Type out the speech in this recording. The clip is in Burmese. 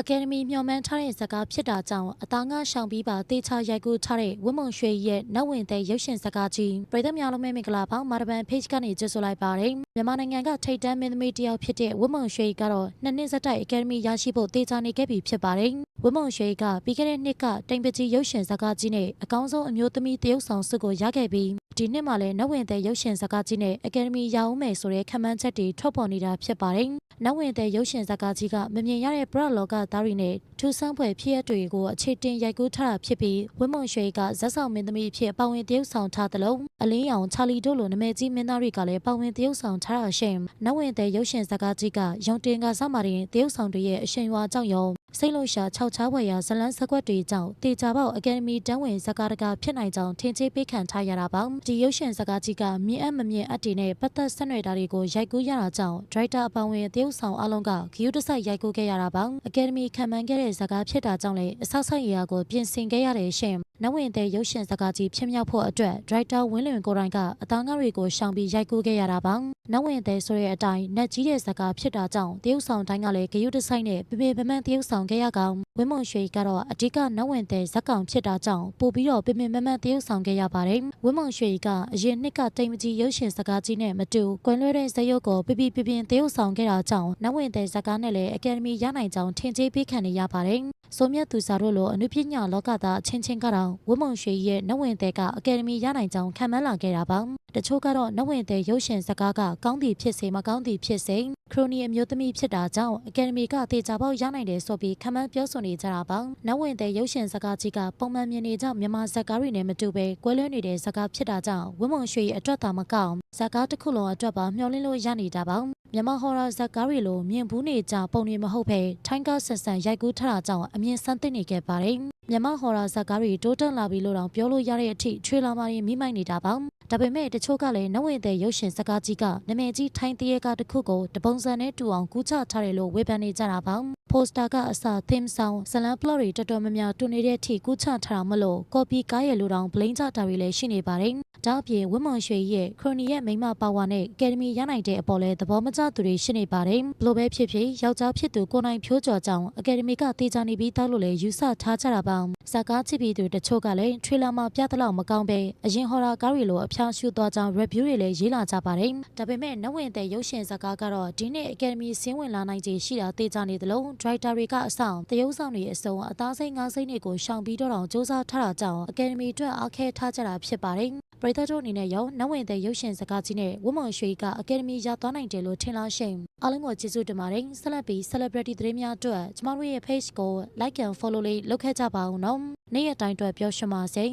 အကယ်ဒမီမျှော်မှန်းထားတဲ့ဇာတ်ကားဖြစ်တာကြောင့်အသားငါရှောင်ပြီးပါတေချာရိုက်ကူးထားတဲ့ဝင်းမုံရွှေရဲ့နောက်ဝင်တဲ့ရုပ်ရှင်ဇာတ်ကားကြီးပြည်သက်များလုံးမဲမင်္ဂလာပါမာရဘန် page ကနေကြိုဆိုလိုက်ပါတယ်မြန်မာနိုင်ငံကထိတ်တန်းမင်းသမီးတစ်ယောက်ဖြစ်တဲ့ဝင်းမုံရွှေကတော့နှစ်နှစ်ဆက်တိုက်အကယ်ဒမီရရှိဖို့တေချာနေခဲ့ပြီဖြစ်ပါတယ်ဝင်းမုံရွှေကပြီးခဲ့တဲ့နှစ်ကတိမ်ပကြီးရုပ်ရှင်ဇာတ်ကားကြီးနဲ့အကောင်းဆုံးအမျိုးသမီးတရုပ်ဆောင်ဆုကိုရခဲ့ပြီးဒီနှစ်မှာလည်းနောက်ဝင်တဲ့ရုပ်ရှင်ဇာတ်ကားကြီးနဲ့အကယ်ဒမီရအောင်မယ်ဆိုတဲ့ခံမှန်းချက်တွေထွက်ပေါ်နေတာဖြစ်ပါတယ်နောက်ဝင်တဲ့ရုပ်ရှင်ဇာတ်ကားကြီးကမမြင်ရတဲ့ပရလောကသားတွေနဲ့ထူးဆန်းဖွယ်ဖြစ်ရပ်တွေကိုအခြေတင်ရိုက်ကူးထားတာဖြစ်ပြီးဝင်းမုံရွှေကဇက်ဆောင်မင်းသမီးအဖြစ်ပါဝင်တရုပ်ဆောင်ထားသလိုအလင်းရောင်ချာလီတို့လိုနာမည်ကြီးမင်းသားတွေကလည်းပါဝင်တရုပ်ဆောင်ထားတာရှင်နောက်ဝင်တဲ့ရုပ်ရှင်ဇာတ်ကားကြီးကရုံတင်ကစမာရင်တရုပ်ဆောင်တွေရဲ့အရှင်ရွာကြောင့်ရော စိတ်လို့ရှာ၆ချားဝယ်ရာဇလန်းစကွက်တွေကြောင့်တေချာပေါက်အကယ်ဒမီတန်းဝင်ဇာတ်ကားတကာဖြစ်နိုင်ကြောင်းထင်ကြေးပေးခံထားရတာပါဒီရုပ်ရှင်ဇာတ်ကားကြီးကမြင်အပ်မမြင်အပ်တွေနဲ့ပတ်သက်ဆက်နွယ်တာတွေကိုရိုက်ကူးရတာကြောင့်ဒရိုက်တာအပောင်ဝင်တရုပ်ဆောင်အလုံးကဂယူးတစိုက်ရိုက်ကူးခဲ့ရတာပါအကယ်ဒမီခံမှန်းခဲ့တဲ့ဇာတ်ကားဖြစ်တာကြောင့်လည်းအဆောက်အအုံရာကိုပြင်ဆင်ခဲ့ရတဲ့ရှင်နဝင်တဲ့ရုပ်ရှင်ဇာတ်ကားကြီးဖြစ်မြောက်ဖို့အတွက်ဒရိုက်တာဝင်းလွင်ကိုရိုင်းကအသားငါတွေကိုရှောင်ပြီးရိုက်ကူးခဲ့ရတာပါနဝင်တဲ့ဆိုတဲ့အတိုင်းနက်ကြီးတဲ့ဇာတ်ကားဖြစ်တာကြောင့်တရုပ်ဆောင်တိုင်းကလည်းဂယူးတစိုက်နဲ့ပြပြပမန်းတရုပ်ဆောင်ခဲ့ရကောင်ဝင်းမုံရွှေကတော့အဓိကနဝင်တဲ့ဇက်ကောင်ဖြစ်တာကြောင့်ပို့ပြီးတော့ပြပြမမန်းတရုပ်ဆောင်ခဲ့ရပါတယ်ဝင်းမုံရွှေကအရင်နှစ်ကတိမ်မကြီးရုပ်ရှင်ဇာတ်ကားကြီးနဲ့မတူကွယ်လွှဲတဲ့ဇာတ်ရုပ်ကိုပြပြပြပြတရုပ်ဆောင်ခဲ့တာကြောင့်နဝင်တဲ့ဇာတ်ကားနဲ့လည်းအကယ်ဒမီရနိုင်ကြောင်းထင်ကြေးပေးခံနေရပါတယ်ဆိုမြတ်သူစာတို့လိုအနုပညာလောကသားအချင်းချင်းကတော့ဝင်းမုံရွှေရဲ့နဝင်တဲ့ကအကယ်ဒမီရနိုင်ကြောင်းခံမှန်းလာခဲ့တာပါ တချို့ကတော့နဝင်တဲ့ရုပ်ရှင်ဇာတ်ကားကကောင်းသည်ဖြစ်စေမကောင်းသည်ဖြစ်စေခရိုနီအမျိုးသမီးဖြစ်တာကြောင့်အကယ်ဒမီကတေချာပေါက်ရနိုင်တယ်ဆိုပြီးခံမှန်းပြောဆိုနေကြတာပါနဝင်တဲ့ရုပ်ရှင်ဇာတ်ကားကြီးကပုံမှန်မြင်နေကြမြန်မာဇာတ်ကားတွေနဲ့မတူပဲကွဲလွဲနေတဲ့ဇာတ်ကားဖြစ်တာကြောင့်ဝင်းမုံရွှေရဲ့အတွက်သာမကောင်းဇာတ်ကားတစ်ခုလုံးအတွက်ပါမျှော်လင့်လို့ရနေတာပါမြန်မာဟော်ရာဇာတ်ကားတွေလိုမြင်ဘူးနေကြပုံတွေမဟုတ်ပဲထိုင်းကားဆန်ဆန်ရိုက်ကူးထားတာကြောင့်အမြင်ဆန်းသစ်နေခဲ့ပါတယ်မြန်မာဟော်ရာဇာတ်ကားတွေတိုးတက်လာပြီလို့တောင်ပြောလို့ရတဲ့အထိထွေလာမာရင်မိမိုက်နေတာပါ ဒါပေမဲ့တချို့ကလည်းနဝင်တဲ့ရုပ်ရှင်ဇာတ်ကားကြီးကနာမည်ကြီးထိုင်းတရေကတစ်ခုကိုတပုံစံနဲ့တူအောင်ကူးချထားတယ်လို့ဝေဖန်နေကြတာပါပိုစတာကအစ theme song ဇလန် plot တွေတော်တော်များများတူနေတဲ့ထိကူးချထားတာမလို့ copy ကားရဲ့လူတောင် blame ချတာတွေလည်းရှိနေပါတယ် ဒါအပြင်ဝင်းမွန်ရွှေရဲ့ခရိုနီရဲ့မိန်းမပါဝါနဲ့အကယ်ဒမီရနိုင်တဲ့အပေါ်လဲသဘောမကျသူတွေရှိနေပါတယ်ဘလို့ပဲဖြစ်ဖြစ်ယောက်ျားဖြစ်သူကိုနိုင်ဖြိုးကျော်ကြောင့်အကယ်ဒမီကတေချာနေပြီးတောက်လို့လဲယူဆထားကြတာပါဇာကားချစ်ပြီးသူတချို့ကလည်းထရီလာမှာပြသလောက်မကောင်းပဲအရင်ဟော်ရာကားတွေလိုအဖျားရှူသွားကြောင်း review တွေလည်းရေးလာကြပါတယ်ဒါပေမဲ့နဝင်တဲ့ရုပ်ရှင်ဇာကားကတော့ဒီနှစ်အကယ်ဒမီဆင်းဝင်လာနိုင်ခြေရှိတာတေချာနေသလိုဒရိုက်တာတွေကအဆောင်တရုပ်ဆောင်တွေအစုံအသားစိတ်ငါးစိတ်တွေကိုရှောင်ပြီးတော့အောင်စူးစမ်းထားတာကြောင့်အကယ်ဒမီအတွက်အားခဲထားကြတာဖြစ်ပါတယ် ပရိသတ်တို့အနေနဲ့ရောနဝင်တဲ့ရုပ်ရှင်စကားကြီးနဲ့ဝမွန်ရွှေကအကယ်ဒမီရသွားနိုင်တယ်လို့ထင်လားရှင်အားလုံးကိုကျေးဇူးတင်ပါတယ်ဆက်လက်ပြီး celebrity သတင်းများအတွက်ကျမတို့ရဲ့ page ကို like and follow လေးလုပ်ခဲ့ကြပါဦးနော်နေ့ရက်တိုင်းအတွက်ပြောရှင်းပါစေ